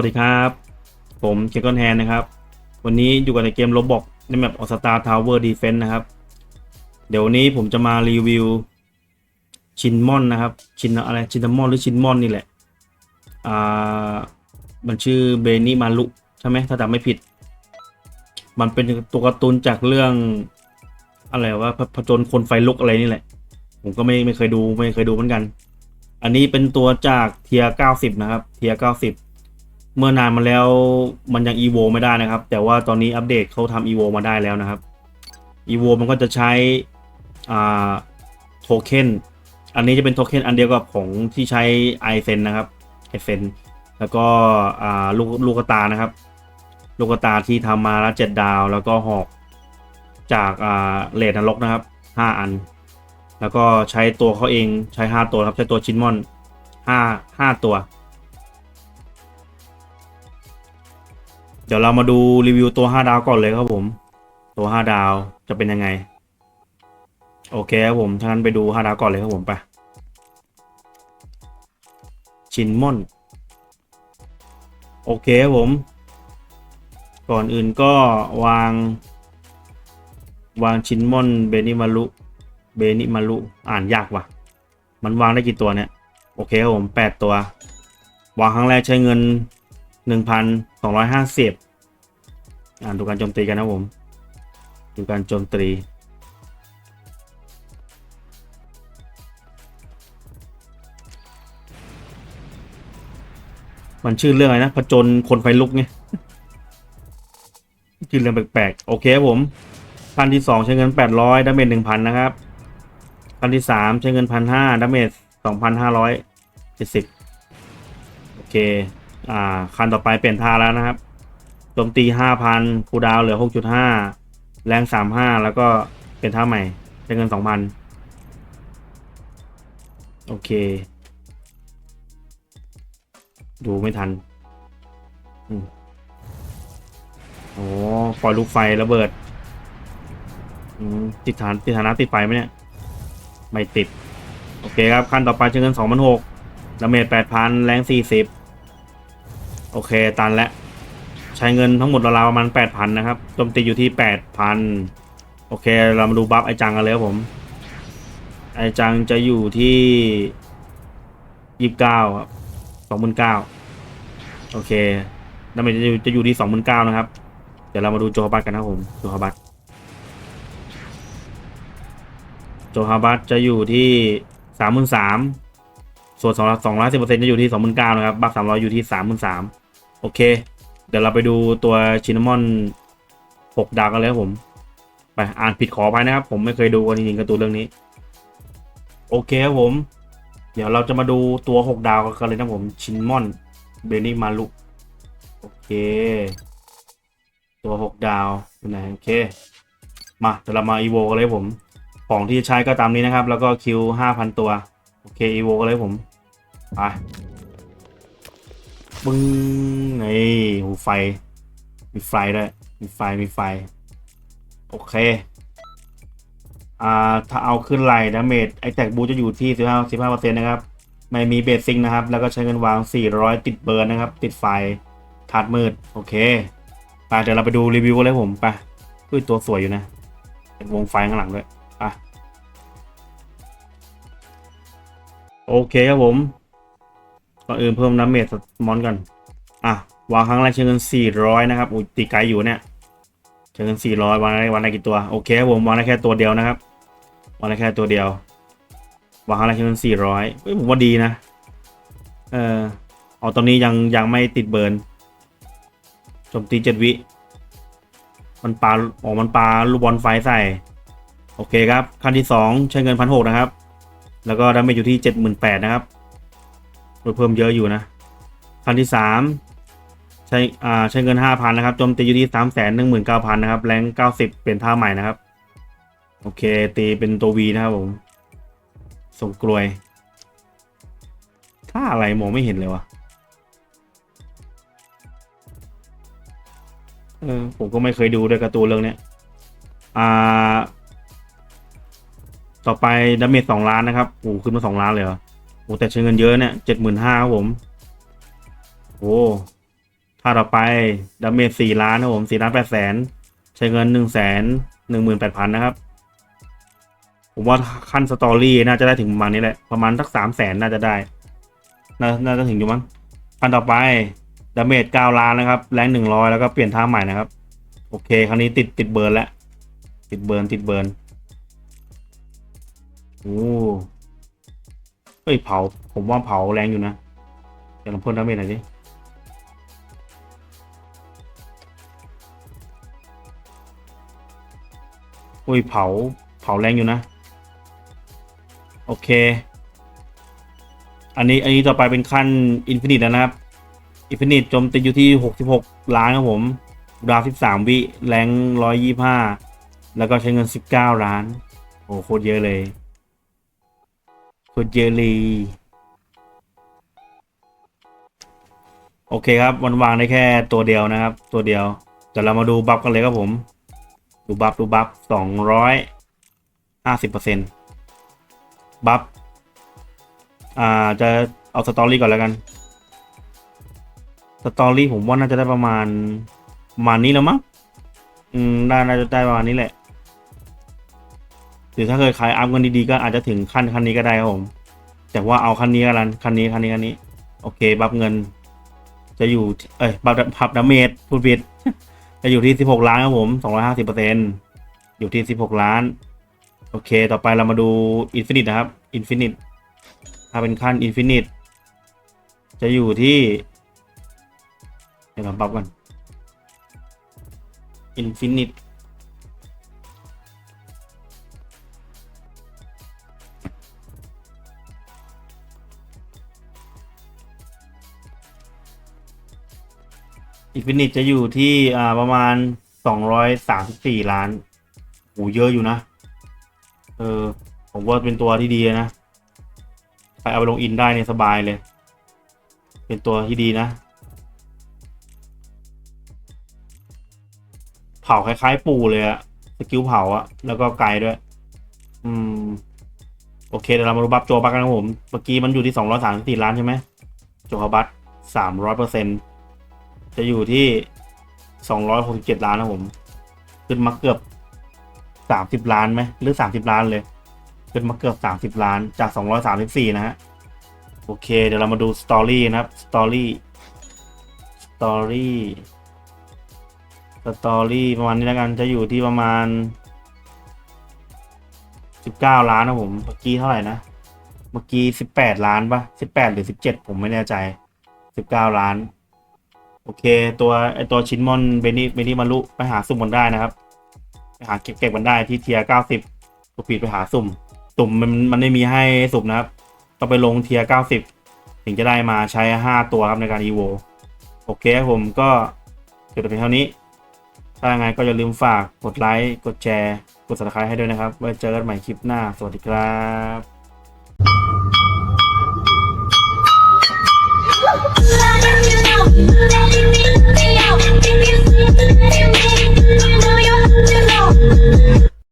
วัสดีครับ ผมเคนกอนแฮนนะครับ วันนี้อยู่กันในเกมโรบอกในแมปออสตาทาวเวอร์ดีเฟนต์นะครับ เดี๋ยววันนี้ผมจะมารีวิวชินมอนนะครับ ชินอะไรชินมอนหรือชินมอนนี่แหละ อ่า มันชื่อเบนิมารุใช่ไหมถ้าจำไม่ผิด มันเป็นตัวการ์ตูนจากเรื่องอะไรว่าผจญคนไฟลุกอะไรนี่แหละ ผมก็ไม่ไม่เคยดูไม่เคยดูเหมือนกัน อันนี้เป็นตัวจากเทียเก้าสิบนะครับ เทียเก้าสิบ เมื่อนานมาแล้วมันยังอีโวไม่ได้นะครับ แต่ว่าตอนนี้อัปเดตเขาทำอีโวมาได้แล้วนะครับอีโวมันก็จะใช้อ่าโทเค็นอันนี้จะเป็นโทเค็นอันเดียวกับของที่ใช้ไอเซนนะครับไอเซนแล้วก็อ่าลูกลูกตานะครับ ลูกตาที่ทำมาแล้วเจ็ดดาว แล้วก็หอกจากอ่าเลดนรกนะครับห้าอัน แล้วก็ใช้ตัวเขาเองใช้5ตัวครับใช้ตัวชินมอน5 5ตัว เดี๋ยวเรามาดูรีวิวตัว 5 ดาวก่อนเลยครับผม ตัว 5 ดาวจะเป็นยังไง โอเคครับผมถ้างั้นไปดู 5 ดาวก่อนเลยครับผมไป ชินมอน โอเคครับผม ก่อนอื่นก็วาง วางชินมอนเบนิมารุเบนิมารุอ่านยากว่ะ มันวางได้กี่ตัวเนี่ย โอเคครับผมแปดตัว วางครั้งแรกใช้เงิน หนึ่งพันสองร้อยห้าสิบอ่านดูการโจมตีกันนะผม ดูการโจมตีมันชื่อเรื่องอะไรนะผจญคนไฟลุกไงชื่อเรื่องแปลกๆ โอเคผมขั้นที่สองใช้เงินแปดร้อยดาเมจหนึ่งพันนะครับขั้นที่สามใช้เงินพันห้าดาเมจสองพันห้าร้อยเจ็ดสิบโอเค อ่า คันต่อไปเปลี่ยนท่าแล้วนะครับโจมตีห้าพันคูดาวเหลือหกจุดห้าแรงสามห้าแล้วก็เปลี่ยนท่าใหม่ใช้เงินสองพันโอเค ดูไม่ทันอโอ้ปล่อยลูกไฟระเบิดติดฐานติดฐานะติดไฟไหมเนี่ย ไม่ติด โอเคครับ ขั้นต่อไปใช้เงินสองพันหกดาเมจแปดพันแรงสี่สิบ โอเคตันแล้วใช้เงินทั้งหมดราวๆประมาณแปดพันนะครับโจมตีอยู่ที่แปดพันโอเค เรามาดูบัฟไอจังกันเลยครับผม ไอจังจะอยู่ที่ยี่สิบเก้าครับสองหมื่นเก้าโอเคดาเมจจะอยู่จะอยู่ที่สองหมื่นเก้านะครับ เดี๋ยวเรามาดูโจฮาบัตกันนะครับผมโจฮาบัตโจฮาบัตจะอยู่ที่สามหมื่นสามส่วนสองสองร้อยสิบเปอร์เซ็นต์จะอยู่ที่สองหมื่นเก้านะครับ บัฟสามร้อยอยู่ที่สามหมื่นสาม โอเค เดี๋ยวเราไปดูตัวชินามอนหกดาวกันเลยครับผม ไปอ่านผิดขอไปนะครับ ผมไม่เคยดูกันจริงๆการ์ตูนเรื่องนี้ โอเคครับผม เดี๋ยวเราจะมาดูตัวหกดาวกันเลยนะผมชินมอนเบนิมารุโอเค ตัวหกดาวอยู่ไหนโอเค มาเดี๋ยวเรามาอีโวกันเลยผม ของที่ใช้ก็ตามนี้นะครับ แล้วก็คิวห้าพันตัว โอเคอีโวก็เลยผม ไปบึ้ง นี่หูไฟ มีไฟด้วย มีไฟ มีไฟ โอเค อ่า ถ้าเอาขึ้นไหลดาเมจไอแท็กบูจะอยู่ที่สิบห้าสิบห้าเปอร์เซ็นต์นะครับ ไม่มีเบสซิงนะครับ แล้วก็ใช้เงินวาง 400 ติดเบิร์นนะครับ ติดไฟถาดมืด โอเคไปเดี๋ยวเราไปดูรีวิวกันเลยผมไปอุ้ยตัวสวยอยู่นะเป็นวงไฟข้างหลังด้วยอะโอเคครับผมก่อนอื่นเพิ่มน้ำเมจมอนกัน อะวางครั้งแรกใช้เงิน400 นะครับอุ้ยตีไกลอยู่เนี่ยใช้เงิน400วางได้วางได้กี่ตัวโอเคผมวางได้แค่ตัวเดียวนะครับวางได้แค่ตัวเดียววางครั้งแรกใช้เงิน400เฮ้ยผมว่าดีนะเออเอาตอนนี้ยังยังไม่ติดเบิร์นโจมตีเจ็ดวิ มันปลาออกมันปลาลูกบอลไฟใส่ โอเคครับ ขั้นที่สองใช้เงินพันหกนะครับ แล้วก็ดาเมจอยู่ที่เจ็ดหมื่นแปดนะครับลดเพิ่มเยอะอยู่นะ ขั้นที่สาม ใช้อ่าใช้เงินห้าพันนะครับโจมตีอยู่ที่สามแสนหนึ่งหมื่นเก้าพันนะครับแรงเก้าสิบเปลี่ยนท่าใหม่นะครับ โอเค ตีเป็นตัววีนะครับผมส่งกลวยท่าอะไรมองไม่เห็นเลยวะเออผมก็ไม่เคยดูด้วยการ์ตูนเรื่องเนี้ยอ่า ต่อไปดาเมจสองล้านนะครับโอ้ขึ้นมาสองล้านเลยเหรอโอ้แต่ใช้เงินเยอะเนี่ยเจ็ดหมื่นห้าครับผม โอ้ ถ้าต่อไปดาเมจสี่ล้านครับผมสี่ล้านแปดแสนใช้เงินหนึ่งแสนหนึ่งหมื่นแปดพันนะครับ ผมว่าขั้นสตอรี่น่าจะได้ถึงประมาณนี้แหละ ประมาณสักสามแสนน่าจะได้น่าน่าจะถึงอยู่มั้งขั้นต่อไปดาเมจเก้าล้านนะครับแรงหนึ่งร้อยแล้วก็เปลี่ยนท่าใหม่นะครับ โอเค คราวนี้ติดติดเบิร์นแล้ว ติดเบิร์นติดเบิร์นโอ้เฮ้ยเผา ผมว่าเผาแรงอยู่นะเดี๋ยวลองเพิ่มดาเมจหน่อยดิ อุ้ยเผาเผาแรงอยู่นะ โอเค อันนี้อันนี้ต่อไปเป็นขั้นอินฟินิตนะครับอินฟินิตจมตีอยู่ที่หกสิบหกล้านครับผมดาวสิบสามวิ แรงร้อยยี่ห้าแล้วก็ใช้เงินสิบเก้าล้าน โอ้โคตรเยอะเลย โคตรเยอะเลย โอเคครับวันวางได้แค่ตัวเดียวนะครับ ตัวเดียวเดี๋ยวเรามาดูบัฟกันเลยครับผม ดูบัฟดูบัฟสองร้อยห้าสิบเปอร์เซ็นต์บัฟอ่าจะเอาสตอรี่ก่อนแล้วกันสตอรี่ผมว่าน่าจะได้ประมาณประมาณนี้แล้วมั้งอืมได้น่าจะได้ประมาณนี้แหละหรือถ้าเคยขายอัพกันดีๆก็อาจจะถึงขั้นขั้นนี้ก็ได้ครับผม แต่ว่าเอาขั้นนี้กันขั้นนี้ขั้นนี้ขั้นนี้ โอเค บัฟเงิน จะอยู่ เอ้ยบัฟบัฟดาเมจพูดผิด จะอยู่ที่ 16 ล้านครับผม 250เปอร์เซ็นอยู่ที่ 16 ล้าน โอเค ต่อไปเรามาดูอินฟินิตนะครับอินฟินิตถ้าเป็นขั้นอินฟินิตจะอยู่ที่ เดี๋ยวเราปรับกันอินฟินิต อินฟินิตจะอยู่ที่อ่าประมาณสองร้อยสามสิบสี่ล้านโหเยอะอยู่นะ เออ ผมว่าเป็นตัวที่ดีนะ ใครเอาไปลงอินได้เนี่ยสบายเลย เป็นตัวที่ดีนะ เผาคล้ายๆ ปูเลยอะสกิลเผาอะแล้วก็ไกลด้วย อืม โอเคเดี๋ยวเรามาดูบัฟโจบักกันครับผม เมื่อกี้มันอยู่ที่สองร้อยสามสิบสี่ล้านใช่ไหมโจบัตสามร้อยเปอร์เซ็นต์ จะอยู่ที่สองร้อยหกสิบเจ็ดล้านนะผม ขึ้นมาเกือบสามสิบล้านไหมหรือสามสิบล้านเลยขึ้นมาเกือบสามสิบล้านจากสองร้อยสามสิบสี่นะฮะโอเค เดี๋ยวเรามาดูสตอรี่นะครับสตอรี่สตอรี่สตอรี่ประมาณนี้แล้วกันจะอยู่ที่ประมาณสิบเก้าล้านนะผมเมื่อกี้เท่าไหร่นะเมื่อกี้สิบแปดล้านปะสิบแปดหรือสิบเจ็ดผมไม่แน่ใจสิบเก้าล้าน โอเค ตัวไอตัวชินมอนเบนี่เบนี่มารุไปหาสุ่มมันได้นะครับ ไปหาเก็บเก็บมันได้ที่เทียเก้าสิบตัวปีดไปหาสุ่ม สุ่มมันมันไม่มีให้สุ่มนะครับ ต้องไปลงเทียเก้าสิบถึงจะได้มาใช้ห้าตัวครับในการอีโวโอเคครับผมก็จบแต่เพียงเท่านี้ ถ้ายังไงก็อย่าลืมฝากกดไลค์กดแชร์ กด subscribe ให้ด้วยนะครับ ไว้เจอกันใหม่คลิปหน้า สวัสดีครับ Thank you.